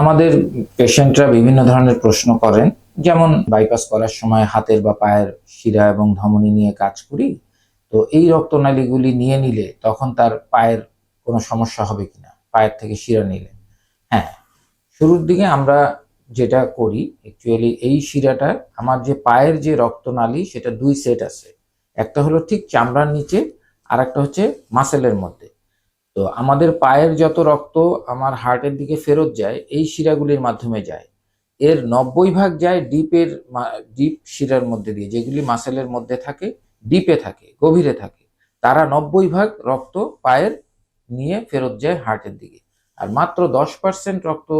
আমাদের পেশেন্টরা বিভিন্ন ধরনের প্রশ্ন করেন, যেমন বাইপাস করার সময় হাতের বা পায়ের শিরা এবং ধমনী নিয়ে কাজ করি, তো এই রক্তনালীগুলি নিয়ে নিলে তখন তার পায়ের কোনো সমস্যা হবে কিনা? পায়ের থেকে শিরা নিলে। হ্যাঁ শুরুর দিকে আমরা যেটা করি অ্যাকচুয়ালি এই শিরাটা, আমার যে পায়ের যে রক্তনালী, সেটা দুই সেট আছে। একটা হলো ঠিক চামড়ার নিচে আর একটা হচ্ছে মাসেলের মধ্যে। তো আমাদের পায়ের যত রক্ত আমার হার্টের দিকে ফেরত যায়, এই শিরাগুলির মাধ্যমে যায়। এর নব্বই ভাগ যায় ডিপের ডিপ শিরার মধ্যে দিয়ে, যেগুলি মাসেলের মধ্যে থাকে, ডিপে থাকে, গভীরে থাকে। তারা নব্বই ভাগ রক্ত পায়ের নিয়ে ফেরত যায় হার্টের দিকে। আর মাত্র দশ পার্সেন্ট রক্ত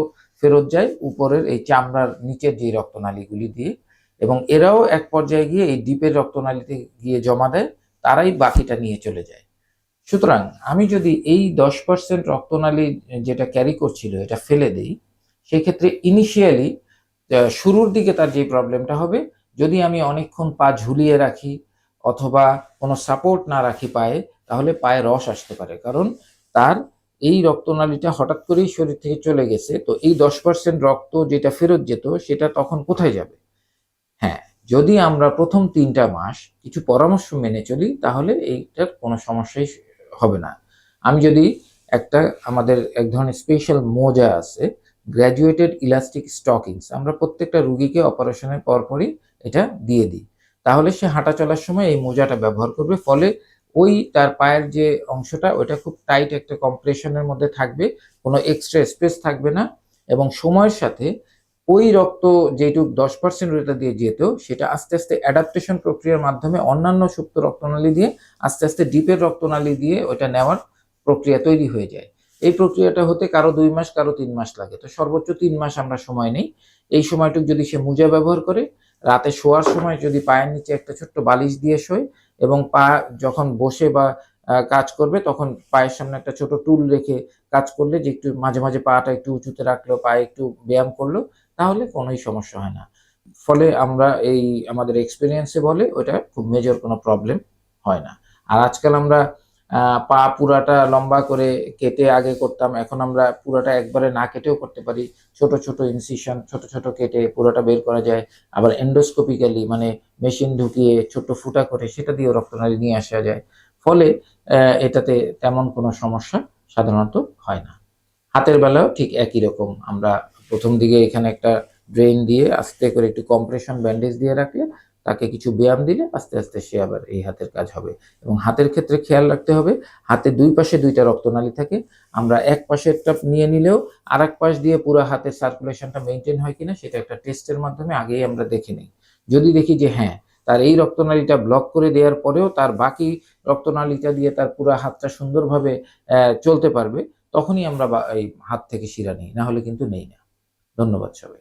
ফেরত যায় উপরের এই চামড়ার নিচের যে রক্তনালীগুলি দিয়ে। এবং এরাও এক পর্যায়ে গিয়ে এই ডিপের রক্তনালীতে গিয়ে জমা দেয়, তারাই বাকিটা নিয়ে চলে যায়। সুতরাং আমি যদি এই দশ পার্সেন্ট রক্তনালী যেটা ক্যারি করছিল, এটা ফেলে দিই, সেক্ষেত্রে ইনিশিয়ালি শুরুর দিকে তার যে প্রবলেমটা হবে, যদি আমি অনেকক্ষণ পা ঝুলিয়ে রাখি অথবা কোনো সাপোর্ট না রাখি পায়ে, তাহলে পায়ে রস আসতে পারে। কারণ তার এই রক্তনালীটা হঠাৎ করেই শরীর থেকে চলে গেছে, তো এই দশ পার্সেন্ট রক্ত যেটা ফেরত যেত, সেটা তখন কোথায় যাবে? হ্যাঁ যদি আমরা প্রথম তিনটা মাস কিছু পরামর্শ মেনে চলি, তাহলে এইটার কোনো সমস্যাই হবে না। আমি যদি একটা আমাদের এক ধরনের স্পেশাল মোজা আছে গ্র্যাজুয়েটেড ইলাস্টিক স্টকিংস আমরা প্রত্যেকটা রুগীকে অপারেশনের পরপরই এটা দিয়ে দিই। তাহলে সে হাঁটা চলার সময় এই মোজাটা ব্যবহার করবে, ফলে ওই তার পায়ের যে অংশটা ওটা খুব টাইট একটা কম্প্রেশনের মধ্যে থাকবে, কোনো এক্সট্রা স্পেস থাকবে না, এবং সময়ের সাথে ওই রক্ত যেটুক দশ পার্সেন্ট ওটা দিয়ে যেত সেটা আস্তে আস্তে অ্যাডাপ্টেশন প্রক্রিয়ার মাধ্যমে অন্যান্য সুপ্ত রক্তনালী দিয়ে, আস্তে আস্তে ডিপের রক্তনালী দিয়ে ওটা নেওয়ার প্রক্রিয়া তৈরি হয়ে যায়। এই প্রক্রিয়াটা হতে কারও দুই মাস, কারও তিন মাস লাগে। তো সর্বোচ্চ তিন মাস আমরা সময় নেই। এই সময়টুক যদি সে মোজা ব্যবহার করে, রাতে শোয়ার সময় যদি পায়ের নিচে একটা ছোট্ট বালিশ দিয়ে শোয় এবং পা যখন বসে বা কাজ করবে, তখন পায়ের সামনে একটা ছোট টুল রেখে কাজ করলে যে একটু মাঝে মাঝে পাটা একটু উঁচুতে রাখল, পায়ে একটু ব্যায়াম করল তাহলে কোনোই সমস্যা হয় না। ফলে আমরা এই আমাদের এক্সপিরিয়েন্সে বলে ওটা খুব মেজর কোনো প্রবলেম হয় না। আর আজকাল আমরা পা পুরাটা লম্বা করে কেটে আগে করতাম, এখন আমরা পুরাটা একবারে না কেটেও করতে পারি। ছোট ছোট ইনসিশন ছোট ছোট কেটে পুরোটা বের করা যায়। আবার এন্ডোস্কোপিক্যালি মানে মেশিন ঢুকিয়ে ছোট ফুটা করে সেটা দিয়েও রক্তনালী নিয়ে আসা যায়। ফলে এটাতে তেমন কোনো সমস্যা সাধারণত হয় না। হাতের বেলাও ঠিক একই রকম আমরা প্রথম দিকে এখানে একটা ড্রেন দিয়ে আস্তে করে একটু কম্প্রেশন ব্যান্ডেজ দিয়ে রাখলে তাকে কিছু ব্যায়াম দিলে আস্তে আস্তে সে আবার এই হাতের কাজ হবে। এবং হাতের ক্ষেত্রে খেয়াল রাখতে হবে, হাতে দুই পাশে দুইটা রক্তনালী থাকে, আমরা এক পাশেরটা নিয়ে নিলেও আর এক পাশ দিয়ে পুরো হাতের সার্কুলেশনটা মেনটেন হয় কিনা সেটা একটা টেস্টের মাধ্যমে আগেই আমরা দেখে নিই। যদি দেখি যে হ্যাঁ তার এই রক্তনালীটা ব্লক করে দেওয়ার পরেও তার বাকি রক্তনালীটা দিয়ে তার পুরো হাতটা সুন্দরভাবে চলতে পারবে, তখনই আমরা এই হাত থেকে শিরা নিই, না হলে কিন্তু নেই না। ধন্যবাদ সবাই